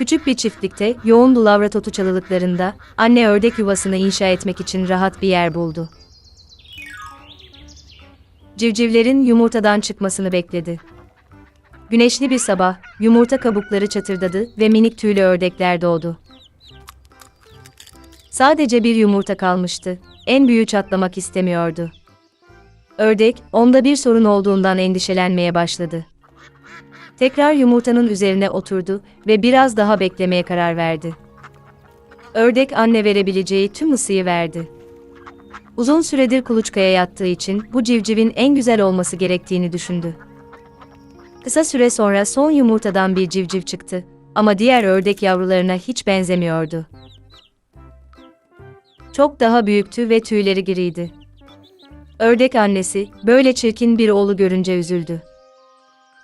Küçük bir çiftlikte, yoğun lavrat otu çalılıklarında, anne ördek yuvasını inşa etmek için rahat bir yer buldu. Civcivlerin yumurtadan çıkmasını bekledi. Güneşli bir sabah, yumurta kabukları çatırdadı ve minik tüylü ördekler doğdu. Sadece bir yumurta kalmıştı. En büyüğü çatlamak istemiyordu. Ördek, onda bir sorun olduğundan endişelenmeye başladı. Tekrar yumurtanın üzerine oturdu ve biraz daha beklemeye karar verdi. Ördek anne verebileceği tüm ısıyı verdi. Uzun süredir kuluçkaya yattığı için bu civcivin en güzel olması gerektiğini düşündü. Kısa süre sonra son yumurtadan bir civciv çıktı ama diğer ördek yavrularına hiç benzemiyordu. Çok daha büyüktü ve tüyleri giriydi. Ördek annesi böyle çirkin bir oğlu görünce üzüldü.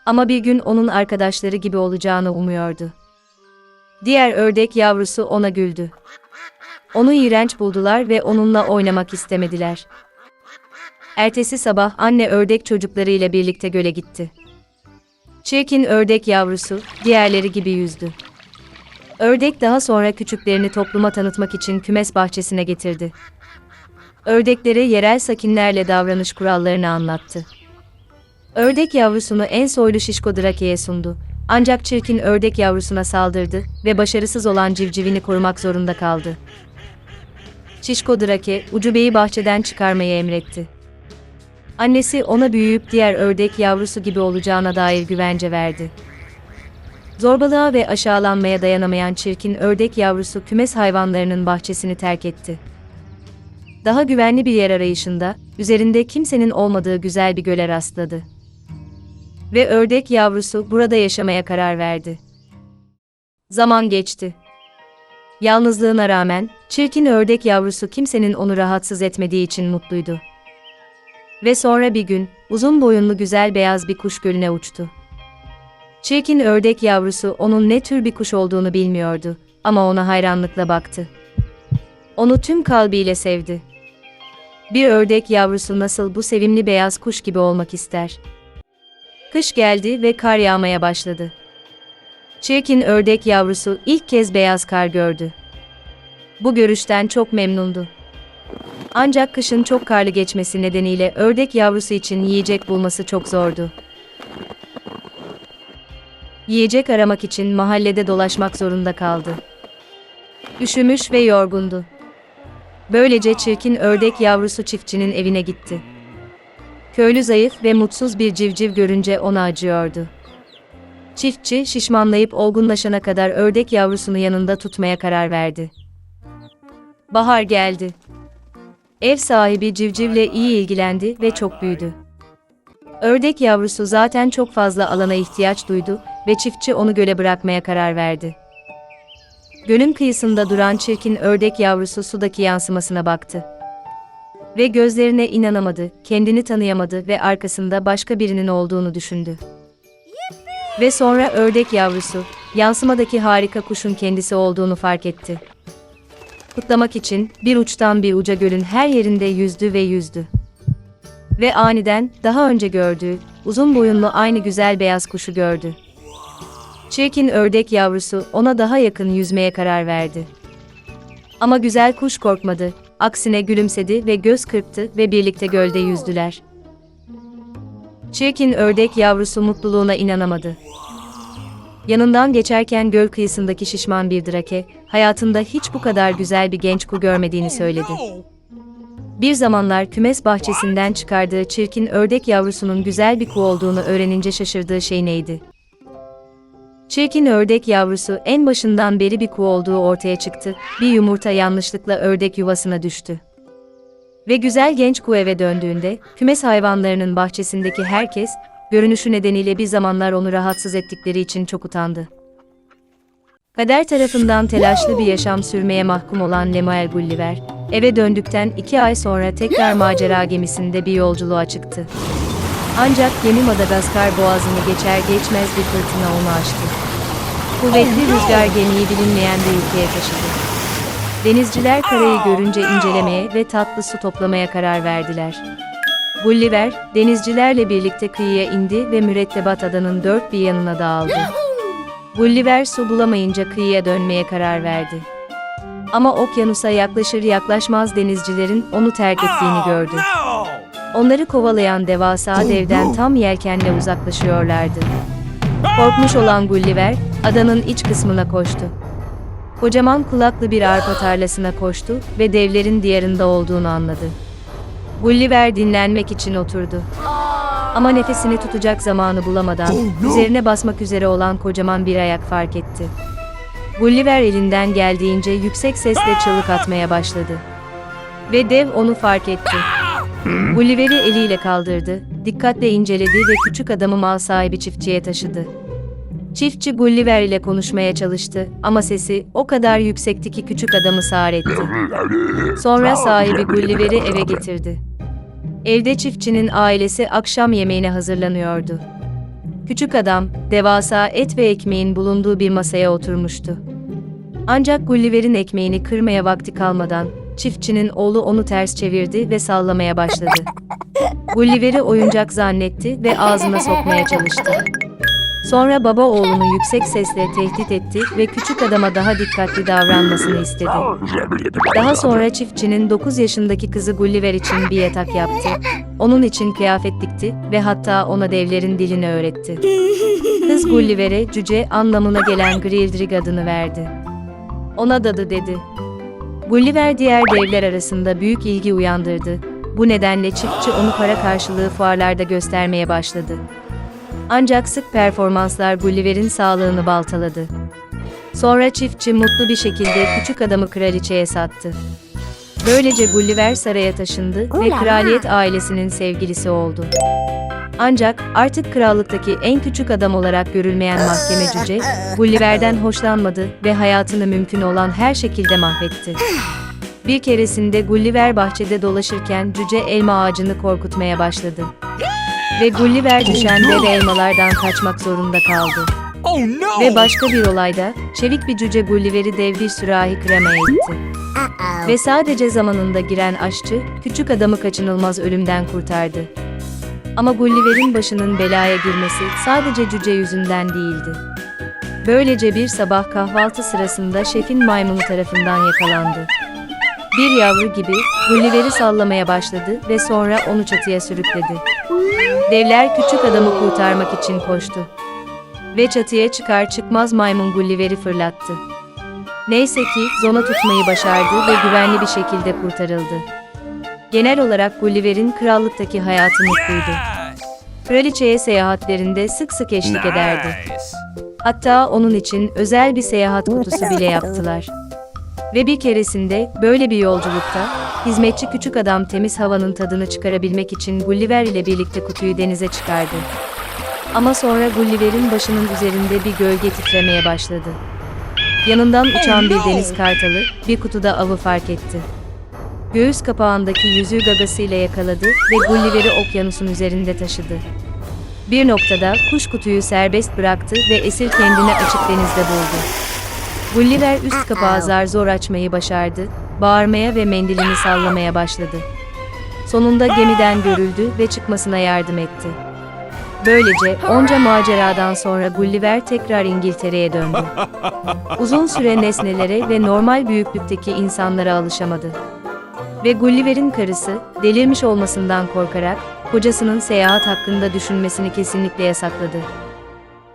Ama bir gün onun arkadaşları gibi olacağını umuyordu. Diğer ördek yavrusu ona güldü. Onu iğrenç buldular ve onunla oynamak istemediler. Ertesi sabah anne ördek çocuklarıyla birlikte göle gitti. Çirkin ördek yavrusu diğerleri gibi yüzdü. Ördek daha sonra küçüklerini topluma tanıtmak için kümes bahçesine getirdi. Ördeklere yerel sakinlerle davranış kurallarını anlattı. Ördek yavrusunu en soylu şişko Drake'ye sundu. Ancak çirkin ördek yavrusuna saldırdı ve başarısız olan civcivini korumak zorunda kaldı. Şişko Drake, ucubeyi bahçeden çıkarmayı emretti. Annesi ona büyüyüp diğer ördek yavrusu gibi olacağına dair güvence verdi. Zorbalığa ve aşağılanmaya dayanamayan çirkin ördek yavrusu kümes hayvanlarının bahçesini terk etti. Daha güvenli bir yer arayışında, üzerinde kimsenin olmadığı güzel bir göle rastladı. Ve ördek yavrusu burada yaşamaya karar verdi. Zaman geçti. Yalnızlığına rağmen, çirkin ördek yavrusu kimsenin onu rahatsız etmediği için mutluydu. Ve sonra bir gün, uzun boyunlu güzel beyaz bir kuş gölüne uçtu. Çirkin ördek yavrusu onun ne tür bir kuş olduğunu bilmiyordu ama ona hayranlıkla baktı. Onu tüm kalbiyle sevdi. Bir ördek yavrusu nasıl bu sevimli beyaz kuş gibi olmak ister? Kış geldi ve kar yağmaya başladı. Çirkin ördek yavrusu ilk kez beyaz kar gördü. Bu görüşten çok memnundu. Ancak kışın çok karlı geçmesi nedeniyle ördek yavrusu için yiyecek bulması çok zordu. Yiyecek aramak için mahallede dolaşmak zorunda kaldı. Üşümüş ve yorgundu. Böylece çirkin ördek yavrusu çiftçinin evine gitti. Köylü zayıf ve mutsuz bir civciv görünce ona acıyordu. Çiftçi şişmanlayıp olgunlaşana kadar ördek yavrusunu yanında tutmaya karar verdi. Bahar geldi. Ev sahibi civcivle iyi ilgilendi ve çok büyüdü. Ördek yavrusu zaten çok fazla alana ihtiyaç duydu ve çiftçi onu göle bırakmaya karar verdi. Gölün kıyısında duran çirkin ördek yavrusu sudaki yansımasına baktı. Ve gözlerine inanamadı, kendini tanıyamadı ve arkasında başka birinin olduğunu düşündü. Ve sonra ördek yavrusu, yansımadaki harika kuşun kendisi olduğunu fark etti. Kutlamak için bir uçtan bir uca gölün her yerinde yüzdü ve yüzdü. Ve aniden daha önce gördüğü uzun boyunlu aynı güzel beyaz kuşu gördü. Çirkin ördek yavrusu ona daha yakın yüzmeye karar verdi. Ama güzel kuş korkmadı, aksine gülümsedi ve göz kırptı ve birlikte gölde yüzdüler. Çirkin ördek yavrusu mutluluğuna inanamadı. Yanından geçerken göl kıyısındaki şişman bir drake, hayatında hiç bu kadar güzel bir genç ku görmediğini söyledi. Bir zamanlar kümes bahçesinden çıkardığı çirkin ördek yavrusunun güzel bir ku olduğunu öğrenince şaşırdığı şey neydi? Çirkin ördek yavrusu en başından beri bir ku olduğu ortaya çıktı, bir yumurta yanlışlıkla ördek yuvasına düştü. Ve güzel genç ku eve döndüğünde, kümes hayvanlarının bahçesindeki herkes, görünüşü nedeniyle bir zamanlar onu rahatsız ettikleri için çok utandı. Kader tarafından telaşlı bir yaşam sürmeye mahkum olan Lemuel Gulliver, eve döndükten iki ay sonra tekrar macera gemisinde bir yolculuğa çıktı. Ancak gemi Madagaskar boğazını geçer geçmez bir fırtına onu aştı. Kuvvetli rüzgar gemiyi bilinmeyen bir ülkeye taşıdı. Denizciler karayı görünce incelemeye ve tatlı su toplamaya karar verdiler. Gulliver, denizcilerle birlikte kıyıya indi ve mürettebat adanın dört bir yanına dağıldı. Gulliver su bulamayınca kıyıya dönmeye karar verdi. Ama okyanusa yaklaşır yaklaşmaz denizcilerin onu terk ettiğini gördü. Onları kovalayan devasa devden tam yelkenle uzaklaşıyorlardı. Korkmuş olan Gulliver, adanın iç kısmına koştu. Kocaman kulaklı bir arpa tarlasına koştu ve devlerin diyarında olduğunu anladı. Gulliver dinlenmek için oturdu. Ama nefesini tutacak zamanı bulamadan üzerine basmak üzere olan kocaman bir ayak fark etti. Gulliver elinden geldiğince yüksek sesle çığlık atmaya başladı. Ve dev onu fark etti. Gulliver'i eliyle kaldırdı, dikkatle inceledi ve küçük adamı mal sahibi çiftçiye taşıdı. Çiftçi Gulliver ile konuşmaya çalıştı ama sesi o kadar yüksekti ki küçük adamı sağır etti. Sonra sahibi Gulliver'i eve getirdi. Evde çiftçinin ailesi akşam yemeğine hazırlanıyordu. Küçük adam, devasa et ve ekmeğin bulunduğu bir masaya oturmuştu. Ancak Gulliver'in ekmeğini kırmaya vakti kalmadan, çiftçinin oğlu onu ters çevirdi ve sallamaya başladı. Gulliver'i oyuncak zannetti ve ağzına sokmaya çalıştı. Sonra baba oğlunu yüksek sesle tehdit etti ve küçük adama daha dikkatli davranmasını istedi. Daha sonra çiftçinin 9 yaşındaki kızı Gulliver için bir yatak yaptı. Onun için kıyafet dikti ve hatta ona devlerin dilini öğretti. Kız Gulliver'e cüce anlamına gelen Grildrig adını verdi. Ona dadı dedi. Gulliver diğer devler arasında büyük ilgi uyandırdı. Bu nedenle çiftçi onu para karşılığı fuarlarda göstermeye başladı. Ancak sık performanslar Gulliver'in sağlığını baltaladı. Sonra çiftçi mutlu bir şekilde küçük adamı kraliçeye sattı. Böylece Gulliver saraya taşındı ve kraliyet ailesinin sevgilisi oldu. Ancak artık krallıktaki en küçük adam olarak görülmeyen mahkeme cüce, Gulliver'den hoşlanmadı ve hayatını mümkün olan her şekilde mahvetti. Bir keresinde Gulliver bahçede dolaşırken cüce elma ağacını korkutmaya başladı. Ve Gulliver düşen dev elmalardan kaçmak zorunda kaldı. Oh no! Ve başka bir olayda, çevik bir cüce Gulliver'i dev bir sürahi kremaya itti. Ve sadece zamanında giren aşçı, küçük adamı kaçınılmaz ölümden kurtardı. Ama Gulliver'in başının belaya girmesi sadece cüce yüzünden değildi. Böylece bir sabah kahvaltı sırasında şefin maymunu tarafından yakalandı. Bir yavru gibi Gulliver'i sallamaya başladı ve sonra onu çatıya sürükledi. Devler küçük adamı kurtarmak için koştu. Ve çatıya çıkar çıkmaz maymun Gulliver'i fırlattı. Neyse ki zona tutmayı başardı ve güvenli bir şekilde kurtarıldı. Genel olarak Gulliver'in krallıktaki hayatı mutluydu. Kraliçeye seyahatlerinde sık sık eşlik ederdi. Hatta onun için özel bir seyahat kutusu bile yaptılar. Ve bir keresinde böyle bir yolculukta hizmetçi küçük adam temiz havanın tadını çıkarabilmek için Gulliver ile birlikte kutuyu denize çıkardı. Ama sonra Gulliver'in başının üzerinde bir gölge titremeye başladı. Yanından uçan bir deniz kartalı bir kutuda avı fark etti. Göğüs kapağındaki yüzüğü gagasıyla yakaladı ve Gulliver'i okyanusun üzerinde taşıdı. Bir noktada kuş kutuyu serbest bıraktı ve esir kendini açık denizde buldu. Gulliver üst kapağı zar zor açmayı başardı, bağırmaya ve mendilini sallamaya başladı. Sonunda gemiden görüldü ve çıkmasına yardım etti. Böylece onca maceradan sonra Gulliver tekrar İngiltere'ye döndü. Uzun süre nesnelere ve normal büyüklükteki insanlara alışamadı. Ve Gulliver'in karısı, delirmiş olmasından korkarak, kocasının seyahat hakkında düşünmesini kesinlikle yasakladı.